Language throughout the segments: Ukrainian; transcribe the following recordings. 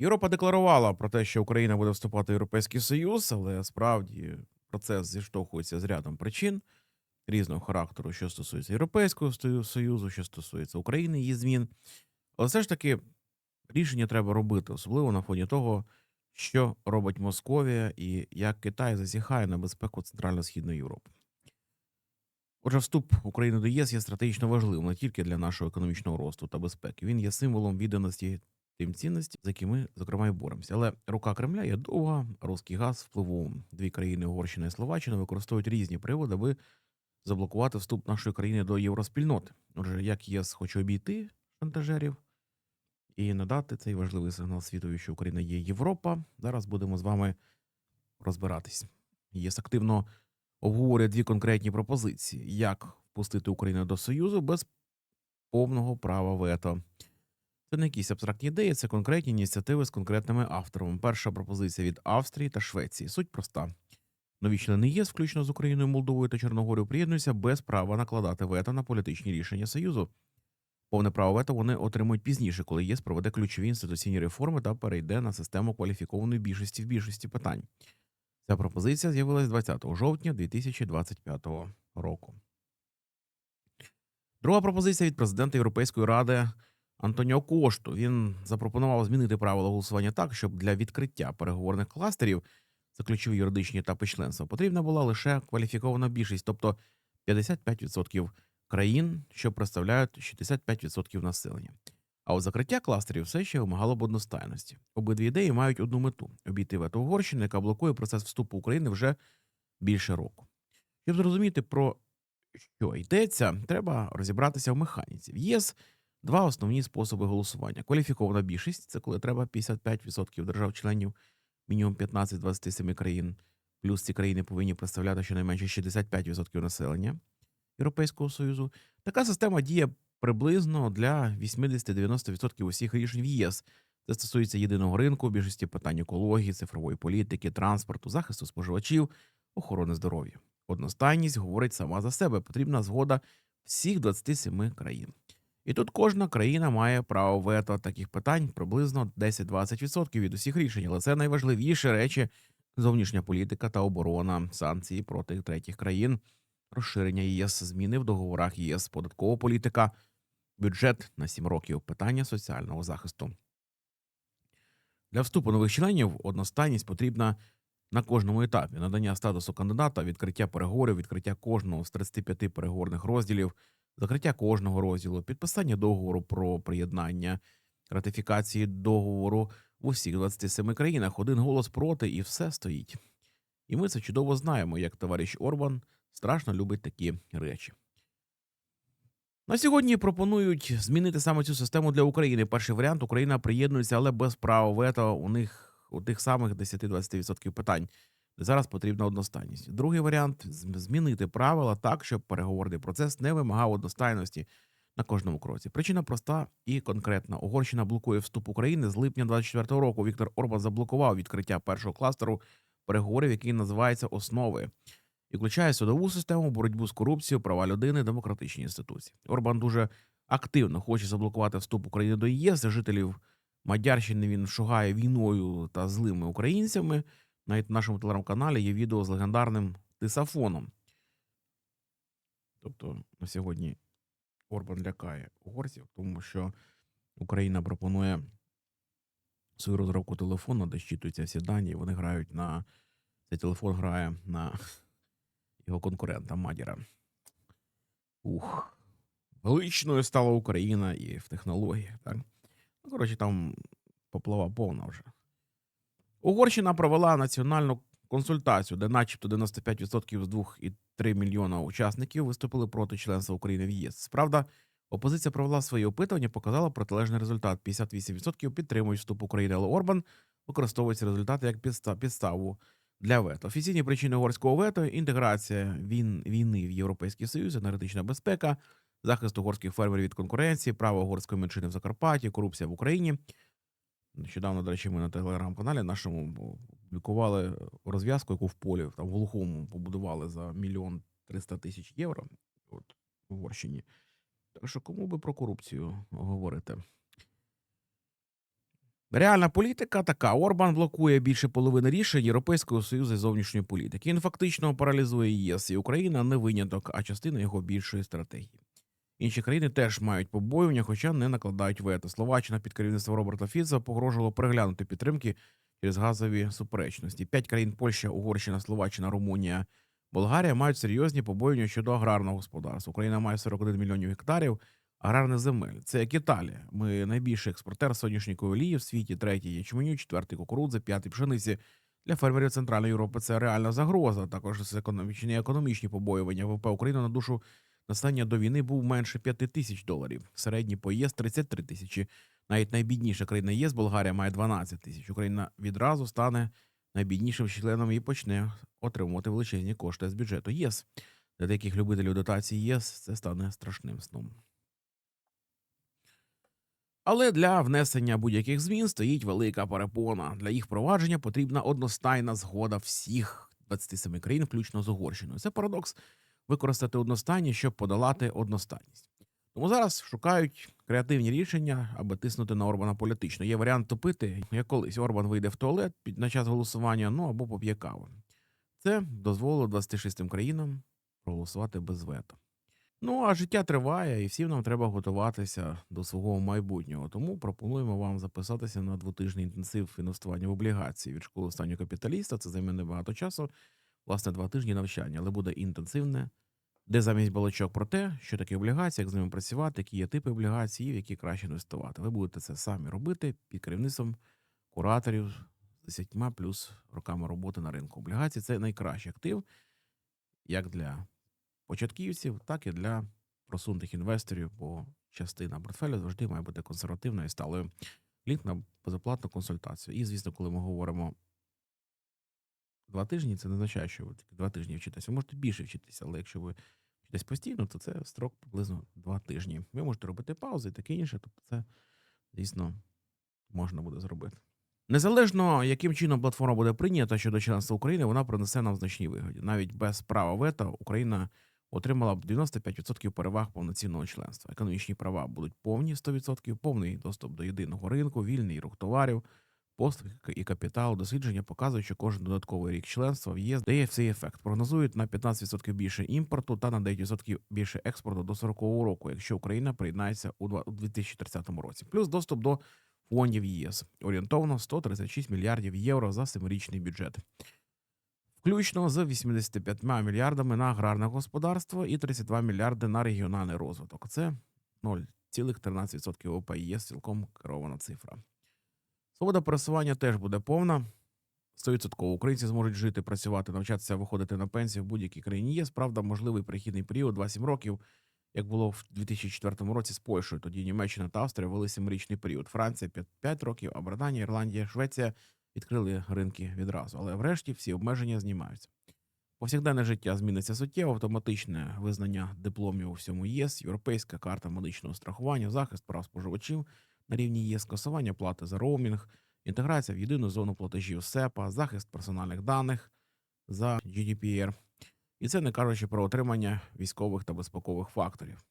Європа декларувала про те, що Україна буде вступати в Європейський Союз, але справді процес зіштовхується з рядом причин різного характеру, що стосується Європейського Союзу, що стосується України, її змін. Але все ж таки рішення треба робити, особливо на фоні того, що робить Московія і як Китай зазіхає на безпеку Центрально-Східної Європи. Отже, вступ України до ЄС є стратегічно важливим не тільки для нашого економічного росту та безпеки. Він є символом відданості тим цінностям, за які ми, зокрема, і боремося. Але рука Кремля є довга, русський газ впливовим. Дві країни Угорщина і Словаччина використовують різні приводи, аби заблокувати вступ нашої країни до євроспільноти. Отже, як ЄС хоче обійти шантажерів і надати цей важливий сигнал світові, що Україна є Європа. Зараз будемо з вами розбиратись. ЄС активно обговорює дві конкретні пропозиції: як впустити Україну до Союзу без повного права вето. Це не якісь абстрактні ідеї, це конкретні ініціативи з конкретними авторами. Перша пропозиція від Австрії та Швеції. Суть проста. Нові члени ЄС, включно з Україною, Молдовою та Чорногорією, приєднуються без права накладати вето на політичні рішення Союзу. Повне право вето вони отримують пізніше, коли ЄС проведе ключові інституційні реформи та перейде на систему кваліфікованої більшості в більшості питань. Ця пропозиція з'явилась 20 жовтня 2025 року. Друга пропозиція від президента Європейської ради Антоніо Кошту. Він запропонував змінити правила голосування так, щоб для відкриття переговорних кластерів це ключові юридичні етапи членства потрібна була лише кваліфікована більшість, тобто 55% країн, що представляють 65% населення. А от закриття кластерів все ще вимагало б одностайності. Обидві ідеї мають одну мету обійти вето Угорщини, яка блокує процес вступу України вже більше року. Щоб зрозуміти про що йдеться, треба розібратися в механіці. В ЄС два основні способи голосування: кваліфікована більшість це коли треба 55% держав-членів, мінімум 15 з 27 країн. Плюс ці країни повинні представляти щонайменше 65% населення Європейського Союзу. Така система діє приблизно для 80-90% усіх рішень в ЄС. Це стосується єдиного ринку, більшості питань екології, цифрової політики, транспорту, захисту споживачів, охорони здоров'я. Одностайність говорить сама за себе. Потрібна згода всіх 27 країн. І тут кожна країна має право вето таких питань приблизно 10-20% від усіх рішень, але це найважливіші речі: зовнішня політика та оборона, санкції проти третіх країн, розширення ЄС, зміни в договорах ЄС, податкова політика, бюджет на 7 років, питання соціального захисту. Для вступу нових членів одностайність потрібна на кожному етапі надання статусу кандидата, відкриття переговорів, відкриття кожного з 35 переговорних розділів, закриття кожного розділу, підписання договору про приєднання, ратифікації договору в усіх 27 країнах, один голос проти, і все стоїть. І ми це чудово знаємо, як товариш Орбан страшно любить такі речі. На сьогодні пропонують змінити саме цю систему для України. Перший варіант Україна приєднується, але без права вето у них у тих самих 10-20% питань, зараз потрібна одностайність. Другий варіант змінити правила так, щоб переговорний процес не вимагав одностайності на кожному кроці. Причина проста і конкретна. Угорщина блокує вступ України з липня 24 року. Віктор Орбан заблокував відкриття першого кластеру переговорів, який називається основи. І включає судову систему, боротьбу з корупцією, права людини, демократичні інституції. Орбан дуже активно хоче заблокувати вступ України до ЄС. Жителів Мадярщини він шугає війною та злими українцями. Навіть в нашому телеграм-каналі є відео з легендарним тисафоном. Тобто на сьогодні Орбан лякає угорців, тому що Україна пропонує свою розробку телефону, де щитуються всі дані. і Вони грають на цей телефон грає на його конкурента Мадіра. Ух. Величною стала Україна і в технологіях. Ну, коротше, там поплава повна вже. Угорщина провела національну консультацію, де начебто 95% з 2,3 мільйона учасників виступили проти членства України в ЄС. Правда, опозиція провела свої опитування, показала протилежний результат. 58% підтримують вступ України, але Орбан використовує ці результати як підста- підставу для вето. Офіційні причини угорського вето інтеграція війни в Європейський Союз, енергетична безпека, захист угорських фермерів від конкуренції, право угорської меншини в Закарпатті, корупція в Україні. Нещодавно, до речі, ми на телеграм-каналі нашому публікували розв'язку, яку в полі там в глухому побудували за мільйон триста тисяч євро. От в Угорщині. Так що кому би про корупцію говорити? Реальна політика така. Орбан блокує більше половини рішень Європейського союзу з зовнішньої політики. Він фактично паралізує ЄС і Україна не виняток, а частина його більшої стратегії. Інші країни теж мають побоювання, хоча не накладають вето. Словаччина під керівництвом Роберта Фіца погрожувала переглянути підтримки через газові суперечності. П'ять країн Польща, Угорщина, Словаччина, Румунія, Болгарія мають серйозні побоювання щодо аграрного господарства. Україна має 41 мільйонів гектарів аграрних земель. Це як Італія. Ми найбільший експортер соняшникової олії в світі, третій ячменю, четвертий кукурудзи, п'ятий пшениці. Для фермерів Центральної Європи це реальна загроза. Також це економічні економічні побоювання. ВВП України на душу населення до війни був менше 5 тисяч доларів. Середній по ЄС 33 тисячі. Навіть найбідніша країна ЄС, Болгарія, має 12 тисяч. Україна відразу стане найбіднішим членом і почне отримувати величезні кошти з бюджету ЄС. Для деяких любителів дотації ЄС це стане страшним сном. Але для внесення будь-яких змін стоїть велика перепона. Для їх впровадження потрібна одностайна згода всіх 27 країн, включно з Угорщиною. Це парадокс використати одностайність, щоб подолати одностайність. Тому зараз шукають креативні рішення, аби тиснути на Орбана політично. Є варіант топити, як колись Орбан вийде в туалет під на час голосування, ну або поп'є каву. Це дозволило 26 країнам проголосувати без вето. Ну, а життя триває, і всім нам треба готуватися до свого майбутнього. Тому пропонуємо вам записатися на двотижний інтенсив інвестування в облігації від школи останнього капіталіста. Це займе небагато часу, власне, два тижні навчання, але буде інтенсивне, де замість балачок про те, що таке облігації, як з ними працювати, які є типи облігацій, в які краще інвестувати. Ви будете це самі робити під керівництвом кураторів з 10 плюс роками роботи на ринку. Облігації це найкращий актив, як для початківців, так і для просунутих інвесторів, бо частина портфеля завжди має бути консервативною і сталою. Лінк на безоплатну консультацію. І, звісно, коли ми говоримо два тижні, це не означає, що ви тільки два тижні вчитеся. Ви можете більше вчитися, але якщо ви вчитесь постійно, то це строк приблизно два тижні. Ви можете робити паузи і таке інше. Тобто, це дійсно можна буде зробити. Незалежно, яким чином платформа буде прийнята щодо членства України, вона принесе нам значні вигоді. Навіть без права вето Україна отримала б 95% переваг повноцінного членства. Економічні права будуть повні 100%, повний доступ до єдиного ринку, вільний рух товарів, послуг і капіталу. Дослідження показують, що кожен додатковий рік членства в ЄС дає цей ефект. Прогнозують на 15% більше імпорту та на 9% більше експорту до 40-го року, якщо Україна приєднається у у 2030 році. Плюс доступ до фондів ЄС орієнтовно 136 мільярдів євро за семирічний бюджет. Включно з 85 мільярдами на аграрне господарство і 32 мільярди на регіональний розвиток. Це 0,13% ВВП ЄС цілком керована цифра. Свобода пересування теж буде повна. 100% українці зможуть жити, працювати, навчатися, виходити на пенсію в будь-якій країні ЄС. Правда, можливий перехідний період 2-7 років, як було в 2004 році з Польщею. Тоді Німеччина та Австрія вели 7-річний період. Франція 5, 5 років, а Британія, Ірландія, Швеція відкрили ринки відразу. Але врешті всі обмеження знімаються. Повсякденне життя зміниться суттєво, автоматичне визнання дипломів у всьому ЄС, європейська карта медичного страхування, захист прав споживачів на рівні ЄС, скасування плати за роумінг, інтеграція в єдину зону платежів СЕПА, захист персональних даних за GDPR. І це не кажучи про отримання військових та безпекових факторів.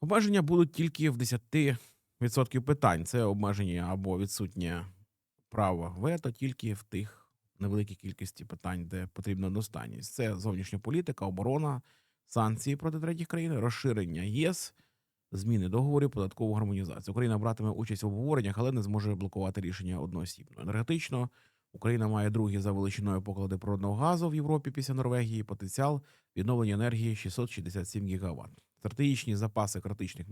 Обмеження будуть тільки в 10% питань. Це обмеження або відсутнє право вето тільки в тих невеликій кількості питань, де потрібна одностайність. Це зовнішня політика, оборона, санкції проти третіх країн, розширення ЄС, зміни договорів, податкову гармонізацію. Україна братиме участь в обговореннях, але не зможе блокувати рішення одноосібно. Енергетично Україна має другі за величиною поклади природного газу в Європі після Норвегії. Потенціал відновлення енергії 667 гігаватт. Стратегічні запаси критичних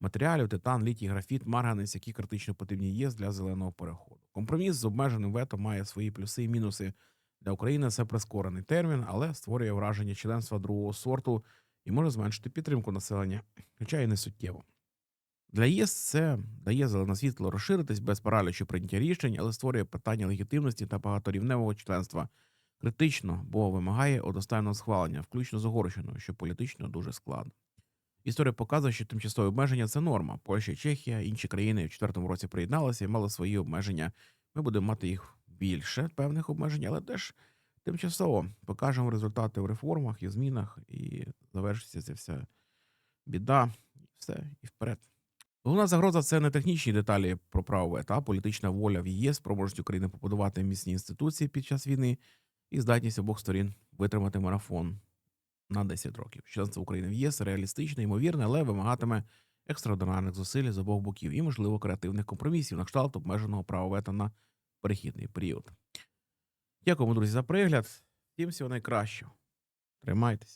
матеріалів, титан, літій, графіт, марганець, які критично потрібні ЄС для зеленого переходу. Компроміс з обмеженим вето має свої плюси і мінуси. Для України це прискорений термін, але створює враження членства другого сорту і може зменшити підтримку населення, хоча й не суттєво. Для ЄС це дає зелене світло розширитись без паралічу прийняття рішень, але створює питання легітимності та багаторівневого членства критично, бо вимагає одностайного схвалення, включно з Угорщиною, що політично дуже складно. Історія показує, що тимчасові обмеження це норма. Польща, Чехія, інші країни в четвертому році приєдналися і мали свої обмеження. Ми будемо мати їх більше певних обмежень, але теж тимчасово покажемо результати в реформах і змінах, і завершиться ця вся біда, і все, і вперед. Головна загроза це не технічні деталі про право вето, політична воля в ЄС, спроможність України побудувати міцні інституції під час війни і здатність обох сторін витримати марафон на 10 років. Членство України в ЄС реалістичне, ймовірне, але вимагатиме екстраординарних зусиль з обох боків і, можливо, креативних компромісів на кшталт обмеженого права вето на перехідний період. Дякуємо, друзі, за пригляд. Всім всього найкращого. Тримайтеся.